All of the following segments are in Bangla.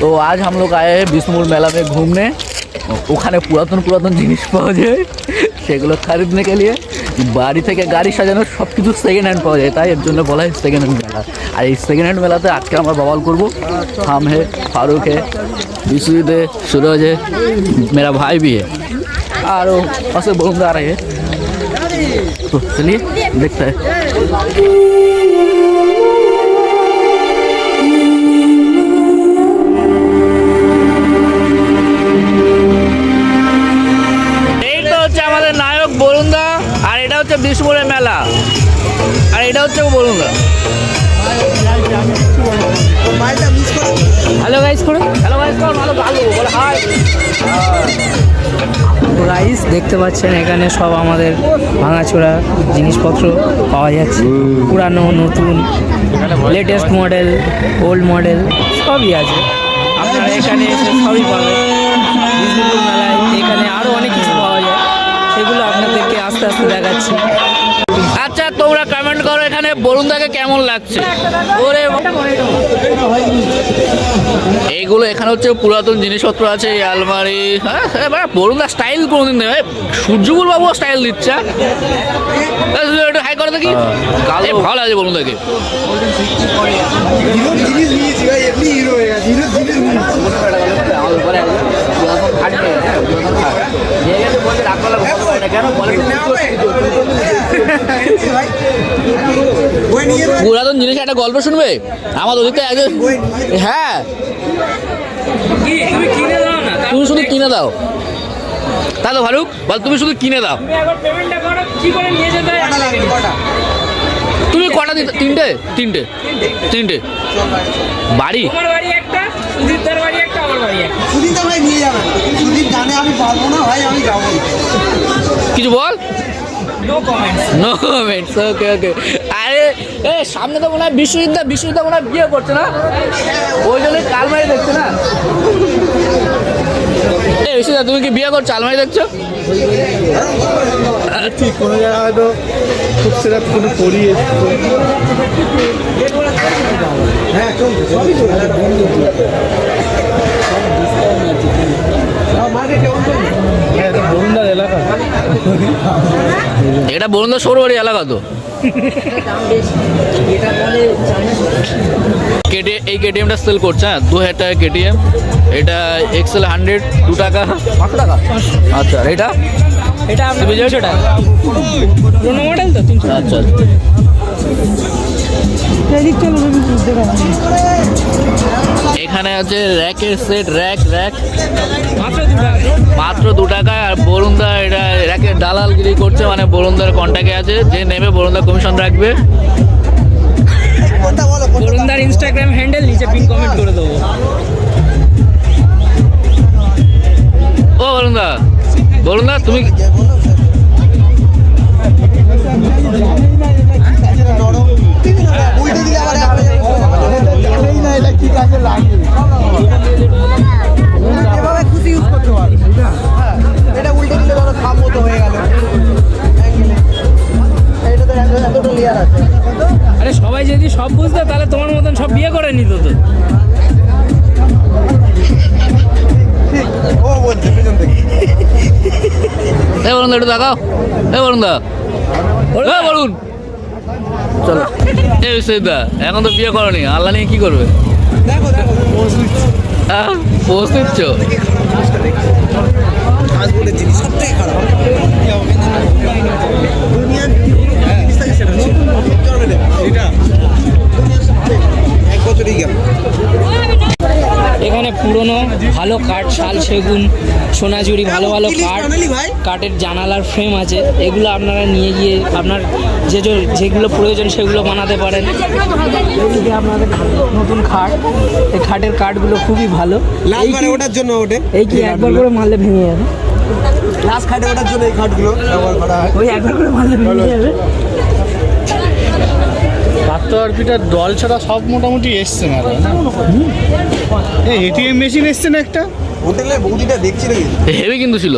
तो आज हम लोग आए हैं বিষ্ণুপুর মেলা में घूमने ওখানে পুরাতন পুরাতন জিনিস পাওয়া যায় সেগুলো খরিদনে কে লিয়ে বাড়ি থেকে গাড়ি সাজানোর সব কিছু সেকেন্ড হ্যান্ড পাওয়া যায় তাই এর জন্য বলা হয় সেকেন্ড হ্যান্ড মেলা আর এই সেকেন্ড হ্যান্ড মেলাতে আজকে আমরা ববাল করবো हम है फारूक है विश्वजीत है सूरज है मेरा भाई भी है और वहाँ से बहुत आ रहे हैं এটা হচ্ছে বরুণদা হ্যালো গাইস করে হ্যালো ভাই ভালো ভালো বলে হাই গাইস দেখতে পাচ্ছেন এখানে সব আমাদের ভাঙাচোরা জিনিসপত্র পাওয়া যাচ্ছে। পুরানো নতুন লেটেস্ট মডেল ওল্ড মডেল সবই আছে। আপনারা এখানে এসে সবই পাবেন। মেলায় এখানে আরও অনেক কিছু পাওয়া যায়। সেগুলো আপনাদেরকে আস্তে আস্তে দেখাচ্ছি। এখানে বরুণদাকে কেমন লাগছে? ওরে এইগুলো এখানে হচ্ছে পুরাতন জিনিসপত্র আছে এই আলমারি। হ্যাঁ এবার বরুণদা স্টাইল কোনোদিন নেই ভাই। সূর্যকুল বাবু স্টাইল দিচ্ছে একটু হাই করে দেখি। এই ভালো আছে বরুণদাকে। হিরো জিনিস নিয়েছি ভাই এমনি হিরো হয়ে গেছে হিরো জিনিস পুরাতন জিনিস একটা গল্প শুনবে? আমার ওদিকে একজন হ্যাঁ। তুমি শুধু কিনে দাও। তাহলে ভালুক বল তুমি শুধু কিনে দাও। তুমি কটা দিতে তিনটে? তিনটে। তিনটে। বাড়ি তোমার বাড়ি একটা সুদীপদার বাড়ি একটা আমার বাড়ি একটা সুদীপটা ভাই নিয়ে যাবেন সুদীপ জানে আমি পারব না ভাই আমি যাব। কিছু বল? No comments no comments okay okay আরে এ সামনে তো মনে হয় বিশ্ববিদ্যা বিশ্ববিদ্যা মনে হয় বিয়ে করছে না? ওই জন্যই কালমারি দেখছে না? এ তুমি কি বিয়ে করছ আলমারি দেখছ? ঠিক কোনো জায়গায় হয়তো খুব কোনো হ্যাঁ বরুণদার এটা বরুণদা সরবাড়ি এলাকা তো। কেটে এই কেটিএমটা সেল করছে হ্যাঁ? দু হাজার টাকা কেটিএম এটা এক্সেল হান্ড্রেড দু টাকা। পাঁচশো টাকা। আচ্ছা এটা? এটা আপনার টাকা। পুরোনো মডেল তো তিনশো আচ্ছা। এখানে আছে র্যাকের সেট র্যাক র্যাক। মাত্র দু টাকায় আর বরুণদা এটা র্যাকের দালালগিরি করছে মানে বরুণদার কন্ট্যাক্টে আছে যে নেবে বরুণদা কমিশন রাখবে। বরুণদার ইনস্টাগ্রাম হ্যান্ডেল নিচে পিন কমেন্ট করে দেবো। ও বরুণদা বরুণদা তুমি এ বরুণদা এ বরুণ। চলো। এ বিশ্বজিৎদা এখন তো বিয়ে করনি আল্লাহ নিয়ে কি করবে? দেখো দেখো। হ্যাঁ পোস্ট দিচ্ছ? দুনিয়ার গেল এখানে পুরনো ভালো কাঠ শাল সেগুন সোনাঝুরি ভালো ভালো কাঠ কাঠের জানালার ফ্রেম আছে। এগুলো আপনারা নিয়ে গিয়ে আপনার যে যেগুলো প্রয়োজন সেগুলো বানাতে পারেন। এদিকে আপনাদের নতুন খাট। এই খাটের কাঠগুলো খুবই ভালো। মানে ওটার জন্য ওঠে? এই কি একবার করে মারলে ভেঙে যাবে? লাস্ট খাটে ওঠার জন্য এই খাটগুলো ব্যবহার করা হয়। ওই একবার করে মারলে ভেঙে যাবে? পাত্র আরপিটার দল ছাড়া সব মোটামুটি এসছে মেলা না? এই এটিএম মেশিন এসছে না একটা? হোটেলে বৌদিটা দেখছিল হেভি কিন্তু ছিল।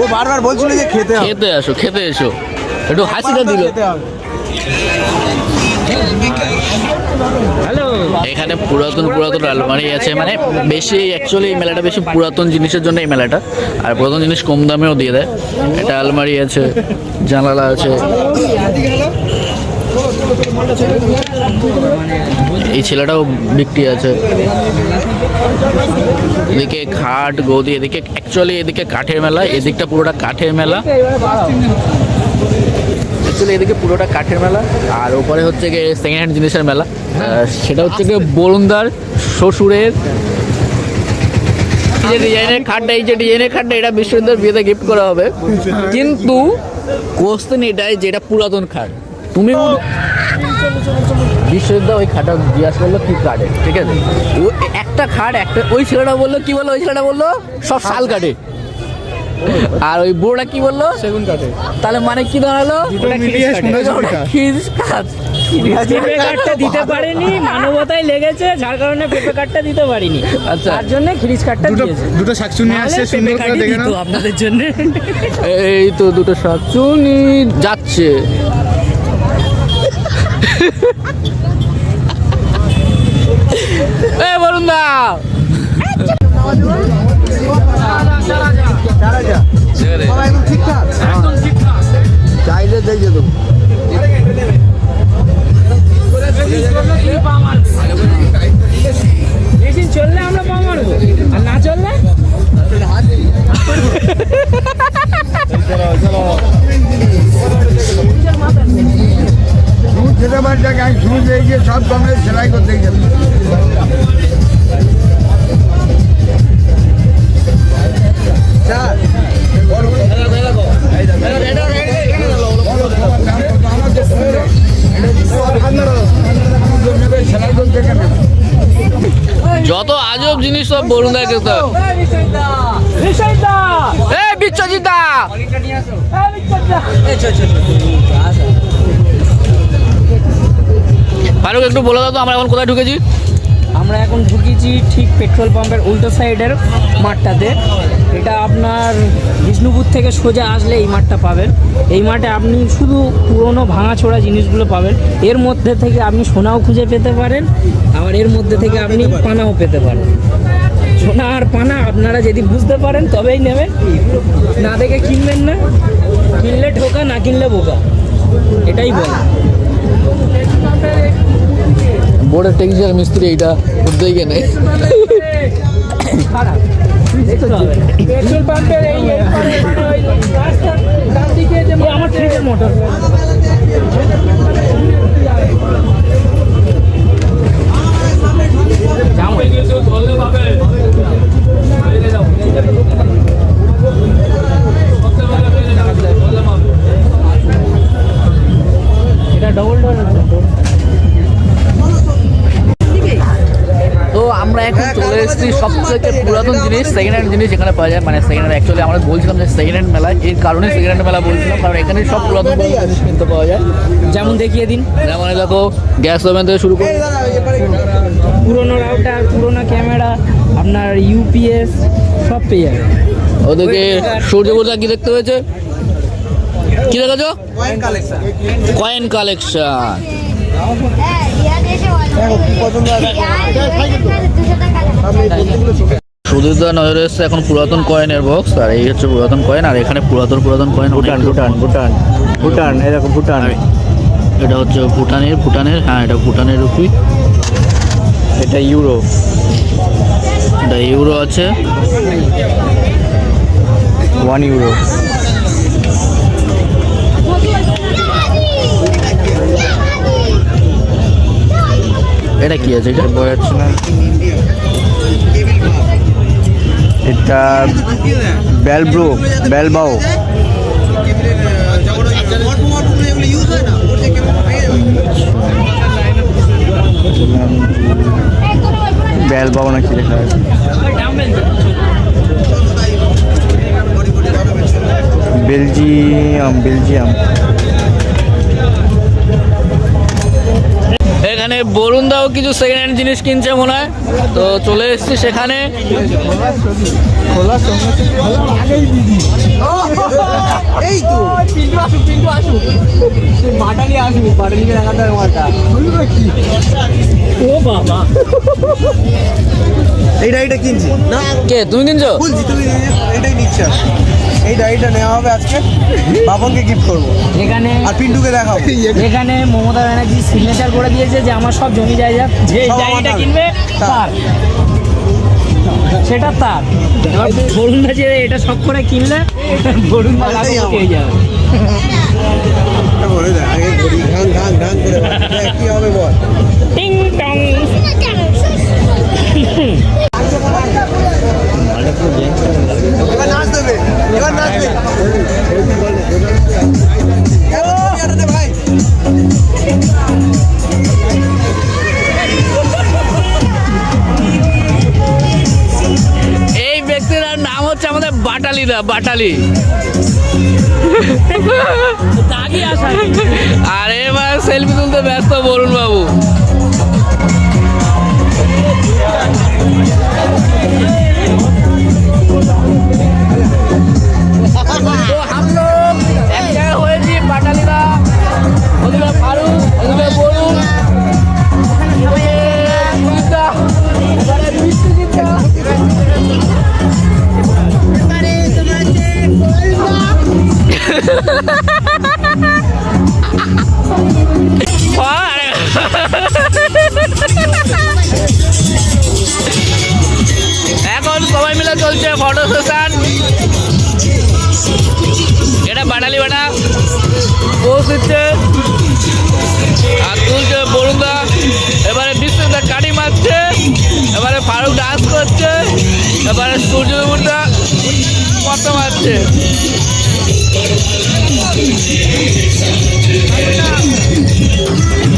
ও বারবার বলছিল যে খেতে খেতে আসো খেতে এসো। একটু হাসিটা দিল। এখানে পুরাতন পুরাতন আলমারি আছে মানে বেশি অ্যাকচুয়ালি এই মেলাটা বেশি পুরাতন জিনিসের জন্য এই মেলাটা। আর পুরাতন জিনিস কম দামেও দিয়ে দেয়। এটা আলমারি আছে জানালা আছে। এই ছেলেটাও বিক্রি আছে। এদিকে খাট, গদি, এদিকে অ্যাকচুয়ালি এদিকে কাঠের মেলা, এদিকটা পুরোটা কাঠের মেলা। অ্যাকচুয়ালি এদিকে পুরোটা কাঠের মেলা, আর ওপরে হচ্ছে গিয়ে সেকেন্ড হ্যান্ড জিনিসের মেলা। সেটা হচ্ছে গিয়ে বরুণদার শ্বশুরের যে ডিজাইনের খাটটা, এই যে ডিজাইনের খাটটা, এটা বিশ্ববিদ্যালয়ের বিয়েতে গিফট করা হবে। কিন্তু কোশ্চেন এটাই যেটা পুরাতন খাট। তুমি বিশ্ববিদ্যালয় ওই খাটটা জিজ্ঞাসা করল কি কাটে ঠিক আছে? ও একটা খাট একটা ওই ছেলেটা বলল কি বলল? ওই ছেলেটা বলল সব শাল কাটে। আর ওই বুড়োটা কি বলল? সেগুন কাঠে তাহলে মানে কি দাঁড়াল? পেঁপে কার্ডটা দিতে পারেনি মানবতায় লেগেছে যার কারণে পেঁপে কার্ডটা দিতে পারিনি। আচ্ছা। তার জন্য দুটো দিয়েছে। দুটো শাকচুনি আসছে সুন্দর করে দেখে নাও। আপনাদের জন্য। এই তো দুটো শাকচুনি যাচ্ছে। এ বলুন দা চাইলে দেখে দেবো মেশিন চললে আমরা পা মারবো আর না। চললে সুদ খেতে পারছে গায়ে সুদ এই যে সব কমে সেলাই করতে কেন যত আজব জিনিস সব বলুন কিন্তু বিশ্বজিৎ দা! ফারুক, একটু বলে দাও তো, আমরা এখন কোথায় ঢুকেছি? আমরা এখন ঢুকেছি ঠিক পেট্রোল পাম্পের উল্টো সাইডের মাঠটাতে। এটা আপনার বিষ্ণুপুর থেকে সোজা আসলে এই মাঠটা পাবেন। এই মাঠে আপনি শুধু পুরনো ভাঙাচোরা জিনিসগুলো পাবেন। এর মধ্যে থেকে আপনি সোনাও খুঁজে পেতে পারেন, আবার এর মধ্যে থেকে আপনি পানাও পেতে পারেন। সোনা আর পানা আপনারা যদি বুঝতে পারেন, তবেই নেবেন। না দেখে কিনবেন না। কিনলে ঠোকা না কিনলে বোকা। এটাই বল। বোর্ডের টেকনিশিয়ান মিস্ত্রি এইটা গিয়ে নেই পেট্রোল পাম্পের এই আমার মোটর সেকেন্ড হ্যান্ড জিনিস এখানে পাওয়া যায় মানে সেকেন্ড হ্যান্ড অ্যাকচুয়ালি আমরা বলছিলাম যে সেকেন্ড হ্যান্ড মেলা এর কারণে সেকেন্ড হ্যান্ড মেলা বলছিলাম কারণ এখানে সব পুরাতন জিনিস কিনতে পাওয়া যায়। যেমন দেখিয়ে দিন। যেমন দেখো গ্যাস ওভেন থেকে শুরু করে পুরোনো রাউটার পুরোনো ক্যামেরা আপনার ইউপিএস সব পেয়ে যাবে ওদিকে সূর্য পূজা কি দেখতে হয়েছে? কি দেখেছ? কয়েন কালেকশন সুদীরদা নজরে এসছে এখন পুরাতন কয়েনের বক্স আর এই হচ্ছে পুরাতন কয়েন আর এখানে পুরাতন পুরাতন কয়েন ভুটান ভুটান ভুটান ভুটান এরকম ভুটান। এটা হচ্ছে ভুটানের ভুটানের হ্যাঁ এটা ভুটানের রুপি এটা ইউরো এটা ইউরো আছে। ওয়ান ইউরো এটা কি আছে? এটা বোঝা যাচ্ছে না এটা বেলব্রো বেলবাও বেলবাও নাকি লেখা বেলজিয়াম বেলজিয়াম। বরুণ দাও কিছু সেকেন্ড হ্যান্ড জিনিস কিনছে মনে হয়। তো চলে এসেছি সেখানে। এই তো কিনছি না? কে তুমি কিনছো? বলছি তুমি এটাই নিচ্ছ। এই ডাইটা নেওয়া হবে আজকে। বাপনকে গিফট করব। এখানে আর পিন্টুকে দেখাবো। এখানে মমতা ব্যানার্জি সিগনেচার করে দিয়েছে যে আমার সব জমি জায়গা যে এই ডায়েরিটা কিনবে তার। সেটা তার। এবার বরুণ দা যে এটা সব করে কিনলে এটাই আমার। পেয়ে যাবে। এটা বলে আগে ঘড়ি ঘাং ঘাং ঘাং করে কি হবে বল? টিং টং। এবার নাচ দেবে এবার নাচবে এবার ভাই এই ব্যক্তির নাম হচ্ছে আমাদের বাটালি দাগি আসা আর এবার সেলফি তুলতে ব্যস্ত বরুণ বাবু। এখন সবাই মিলে চলছে ফটো সেশন এটা বাটালি বাটা। পোষ আর তুলছে বরুণদা। এবারে বিশ্বদা কাটি মারছে। এবারে ফারুক ডান্স করছে। এবারে সূর্য কত মারছে। এখানে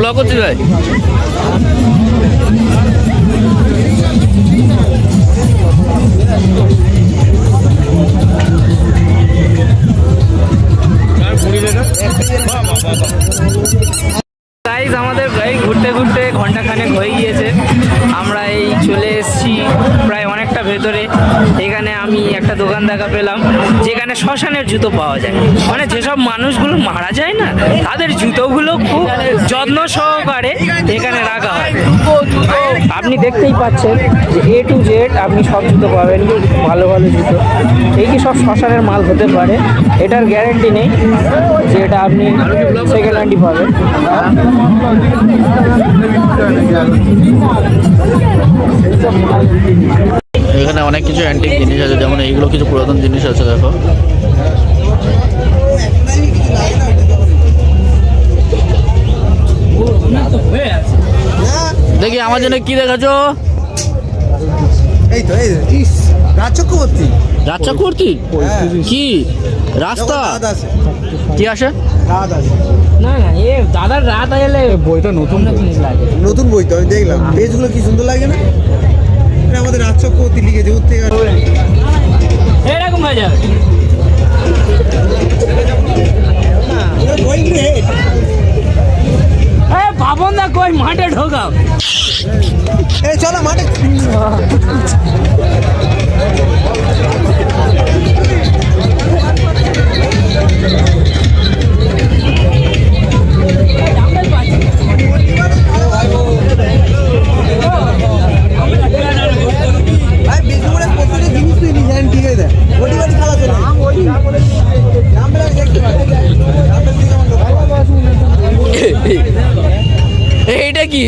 ব্লগ হচ্ছে ভাই? যেখানে শ্মশানের জুতো পাওয়া যায়। মানে যেসব মানুষগুলো মারা যায় না, তাদের জুতোগুলো খুব যত্ন সহকারে এখানে রাখা হয়। আপনি দেখতেই পাচ্ছেন যে এ টু জেড আপনি সব জুতো পাবেন ভালো ভালো জুতো। এই কি সব শ্মশানের মাল হতে পারে? এটার গ্যারেন্টি নেই যে এটা আপনি সেকেন্ড হ্যান্ডই পাবেন। এখানে অনেক কিছু অ্যান্টিক জিনিস আছে যেমন এইগুলো কিছু পুরাতন জিনিস আছে দেখো। দেখি আমার জন্য কি দেখাছো এই তো এই হ্যাঁ। কি? রাস্তা? রাত কি আসে? আছে। না না এ দাদার রাত এলে বইটা নতুন জিনিস লাগে। নতুন বই তো আমি দেখলাম। পেজগুলো কি সুন্দর লাগে না? এটা আমাদের রাজ চক্রবর্তী লিখেছে উঠতে এরকম হয়ে যাবে। বাবন দা কই? মাঠে ঢোকাও। এই চলো মাঠে। এইটা কি?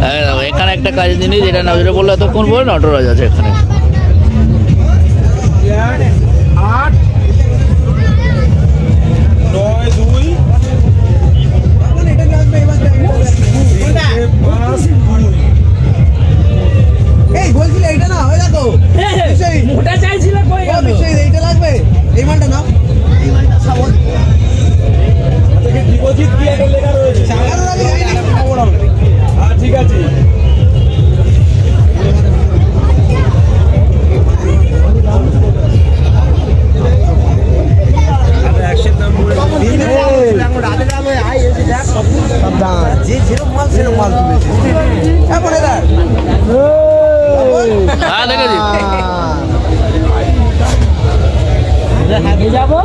হ্যাঁ, দেখো, এখানে একটা কাজের জিনিস যেটা নজরে বলল এতক্ষণ পরে নটরাজ আছে এখানে।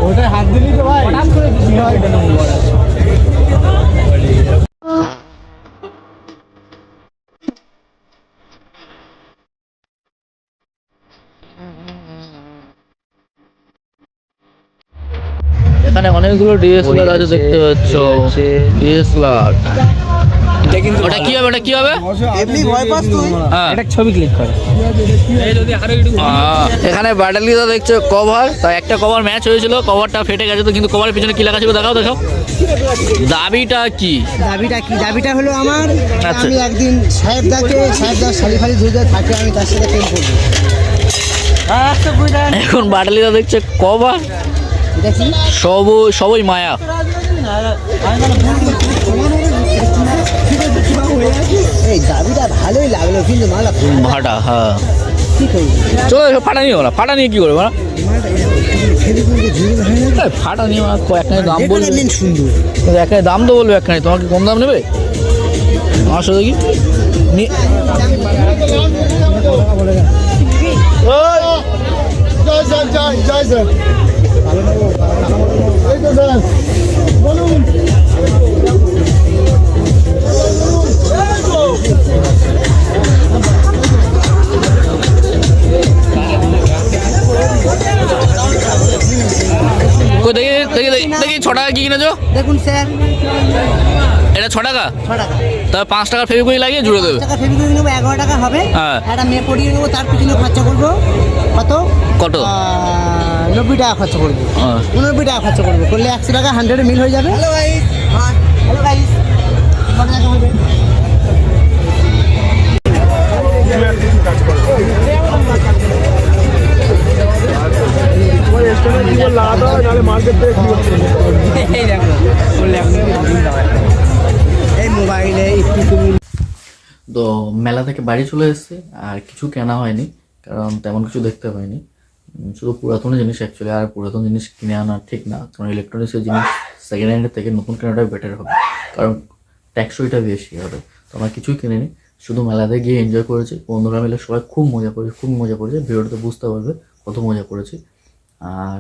ওটা হাত দিলি তো ভাই এখানে অনেকগুলো ডিএসএলআর আছে দেখতে পাচ্ছ। ডিএসএলআর ওটা কি হবে ওটা কি হবে? এমনি ভয় পাস তুই। হ্যাঁ। একটা ছবি ক্লিক করে। এখানে ব্যাটালিটা দেখছ কভার তা একটা কভার ম্যাচ হয়েছিল কভারটা ফেটে গেছে তো কিন্তু কভারের পিছনে কি লেখা ছিল দেখাও দেখাও দাবিটা কি? দাবিটা কি? দাবিটা হলো আমার আচ্ছা। আমি একদিন শালি ফালি ধুয়ে ধুয়ে থাকে আমি তার সাথে প্রেম করব এখন ব্যাটালিটা দেখছে কভার এটা সব সবই মায়া। এই দাবিটা ভালোই লাগল কিন্তু মালা হ্যাঁ চলো ফাটা নিয়ে না ফাটা নিয়ে কি করবে না ফাটা নিয়ে না একটা দাম বলবে একটা দাম তো বলবে একখানে তোমার কি কম দাম নেবে আমার সাথে কি নি- জয় স্যার জয় স্যার বলুন দেখি দেখি দেখি দেখি ছ টাকা কি কিনেছো দেখুন স্যার এটা ছ টাকা ছ টাকা তাহলে পাঁচ টাকার ফেভিকুইক লাগিয়ে জুড়ে দেবে। টাকা ফেবিকুইক নেব এগারো টাকা হবে। হ্যাঁ। একটা মেয়ে পড়িয়ে নেব তার পিছনে খরচা করব। কত? কত? নব্বই টাকা খরচা করব। হ্যাঁ। উনব্বই টাকা খরচা করব। করলে একশো টাকা হান্ড্রেডে মিল হয়ে যাবে। হ্যালো গাইস হ্যালো গাইস কত টাকা হবে? এই মোবাইলে একটু তুমি তো মেলা থেকে বাড়ি চলে এসেছে আর কিছু কেনা হয়নি কারণ তেমন কিছু দেখতে পাইনি শুধু পুরাতন জিনিস অ্যাকচুয়ালি আর পুরাতন জিনিস কিনে আনা ঠিক না কারণ ইলেকট্রনিক্সের জিনিস সেকেন্ড হ্যান্ডের থেকে নতুন কেনাটাই বেটার হবে কারণ ট্যাক্সইটা বেশি হবে। তো আমরা কিছুই কিনিনি শুধু মেলাতে গিয়ে এনজয় করেছি বন্ধুরা মিলে সবাই খুব মজা করেছে খুব মজা করেছে ভিডিওতে বুঝতে পারবে কত মজা করেছি। আর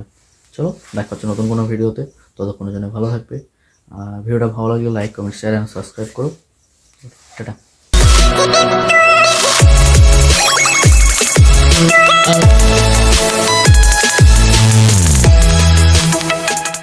চলো, দেখা হচ্ছে নতুন কোনো ভিডিওতে। ততক্ষণ জন্য ভালো থাকবে। আর ভিডিওটা ভালো লাগলে like, comment share and subscribe করো। টাটা।